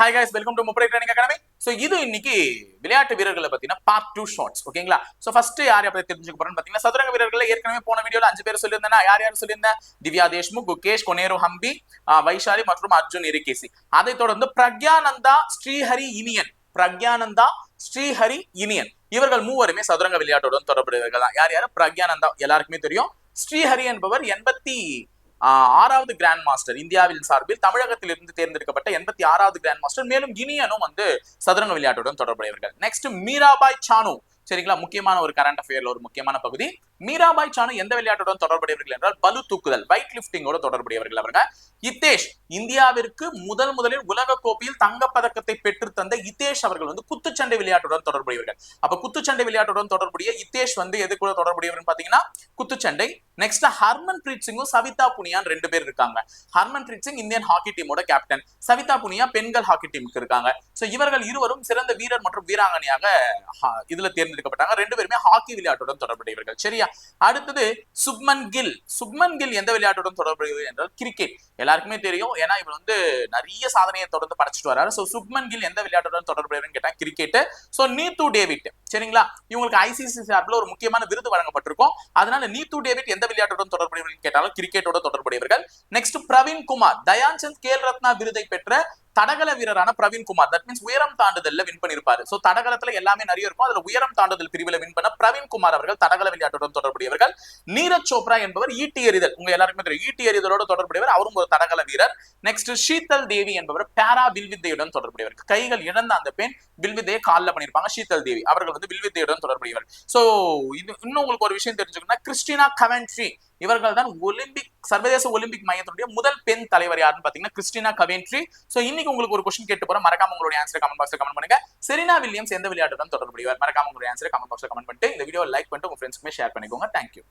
Hi guys welcome to முப்படை training academy so இது இன்னைக்கு விளையாட்டு வீரர்களை பத்தின பார்ட் டூ ஷார்ட்ஸ் ஓகேங்களா ஸோ ஃபர்ஸ்ட் யார் யாரை பத்தி தெரிஞ்சுக்க போறோம்னு பாத்தீங்கன்னா சதுரங்க வீரர்கள் ஏற்கனவே போன வீடியோல அஞ்சு பேர் சொல்லியிருந்தேன் யார் யார் சொல்லியிருந்தேன்? திவ்யா தேஷ்முக் குகேஷ் கொனேரு ஹம்பி வைஷாலி மற்றும் அர்ஜுன் இரிகேசி அதை தொடர்ந்து பிரக்யானந்தா ஸ்ரீஹரி இனியன். பிரக்யானந்தா ஸ்ரீஹரி இனியன். இவர்கள் மூவருமே சதுரங்க விளையாட்டுடன் தொடர்புடையவர்கள் தான் யார் யார்? பிரக்யானந்தா. எல்லாருக்குமே தெரியும். ஸ்ரீஹரி என்பவர் எண்பத்தி ஆறாவது கிராண்ட் மாஸ்டர் இந்தியாவின் சார்பில் தமிழகத்திலிருந்து தேர்ந்தெடுக்கப்பட்ட எண்பத்தி ஆறாவது கிராண்ட் மாஸ்டர் மேலும் கினியனும் வந்து சதுரங்க விளையாட்டுடன் தொடர்புடையவர்கள். நெக்ஸ்ட் மீராபாய் சானு. சரிங்களா? முக்கியமான ஒரு கரண்ட் அஃபேர்ல ஒரு முக்கியமான பகுதி. மீராபாய் சானு எந்த விளையாட்டுடன் தொடர்புடையவர்கள் என்றால் பலு தூக்குதல் வெயிட் லிப்டிங்கோட தொடர்புடையவர்கள் அவர்கள். இத்தேஷ் இந்தியாவிற்கு முதல் முதலில் உலக கோப்பையில் தங்கப்பதக்கத்தை பெற்று தந்த இத்தேஷ் அவர்கள் வந்து குத்துச்சண்டை விளையாட்டுடன் தொடர்புடையவர்கள். அப்ப குத்துச்சண்டை விளையாட்டுடன் தொடர்புடைய இத்தேஷ் வந்து எது கூட தொடர்புடையவர் பாத்தீங்கன்னா குத்துச்சண்டை. நெக்ஸ்ட் ஹர்மன் பிரீத் சிங்கும் சவிதா புனியான் ரெண்டு பேர் இருக்காங்க. ஹர்மன் பிரீத் சிங் இந்தியன் ஹாக்கி டீமோட கேப்டன் சவிதா புனியா பெண்கள் ஹாக்கி டீமுக்கு இருக்காங்க. சோ இவர்கள் இருவரும் சிறந்த வீரர் மற்றும் வீராங்கனையாக இதுல தேர்ந்தெடுக்கப்பட்டாங்க. ரெண்டு பேருமே ஹாக்கி விளையாட்டுடன் தொடர்புடையவர்கள். சரியா? அடுத்தது சுப்மன் கில். சுப்மன் கில் எந்த விளையாட்டுடன் தொடர்புடையது என்றால் கிரிக்கெட் எல்லாருக்குமே தெரியும். ஏன்னா இவர் வந்து நிறைய சாதனையை தொடர்ந்து படைச்சிட்டு வராரு சோ சுப்மன் கில் எந்த விளையாட்டுடன் தொடர்புடையதுன்னு கேட்டா கிரிக்கெட் சோ நீத்து டேவிட். சரிங்களா? இவங்களுக்கு ஐசிசி சார்பில் ஒரு முக்கியமான விருது வழங்கப்பட்டிருக்கும். அதனால நீத்து டேவிட் எந்த விளையாட்டுடன் தொடர்புடையவர்கள் கேட்டாலும் கிரிக்கெட்டோட தொடர்புடையவர்கள். நெக்ஸ்ட் பிரவீன் குமார். தயான்சந்த் கேல் ரத்னா விருதை பெற்ற தடகள வீரரான பிரவீன் குமார். தட் மீன்ஸ் உயரம் தாண்டுதல்ல வின் பண்ணிருப்பாரு சோ தடகளத்துல எல்லாமே நிறைய இருக்கும். அதுல உயரம் தாண்டுதல் பிரிவுல வின் பண்ண பிரவீன் குமார் அவர்கள் தடகள விளையாட்டுடன் தொடர்புடையவர்கள். நீரஜ் சோப்ரா என்பவர் ஈட்டி எறிதல். உங்க எல்லாருக்குமே தெரியும். ஈட்டி எறிதலோட தொடர்புடையவர். அவரும் ஒரு தடகள வீரர். நெக்ஸ்ட் ஷீதல் தேவி என்பவர் பேரா வில்வித்தையுடன் தொடர்புடையவர். கைகள் இழந்த அந்த பெண் வில்வித்தையை காலில் பண்ணிருப்பாங்க ஷீதல் தேவி. அவர்கள் வந்து வில்வித்தையுடன் தொடர்புடையவர். சோ இது இன்னும் உங்களுக்கு ஒரு விஷயம் தெரிஞ்சுக்கணும்னா கிறிஸ்டினா கவென்ட்ரி இவர்கள் தான் ஒலிம்பிக் சர்வதேச ஒலிம்பிக் மையத்தினுடைய முதல் பெண் தலைவர் யாருன்னு பாத்தீங்கன்னா கிறிஸ்டினா கவென்ட்ரி சோ இன்னைக்கு உங்களுக்கு ஒரு கொஸ்டின் கேட்டு போறோம். மறக்காம உங்களுடைய ஆன்சர் கமெண்ட் பாக்ஸ்ல கமெண்ட் பண்ணுங்க. செரினா வில்லியம்ஸ் எந்த விளையாட்டுடன் தொடர்புடையவர்? மறக்காம உங்களுடைய ஆன்சர் கமெண்ட் பாக்ஸ்ல கமெண்ட் பண்ணிட்டு இந்த வீடியோ லைக் பண்ணிட்டு உங்க ஃப்ரெண்ட்ஸ்க்குமே ஷேர் பண்ணிக்கோங்க. தேங்க்யூ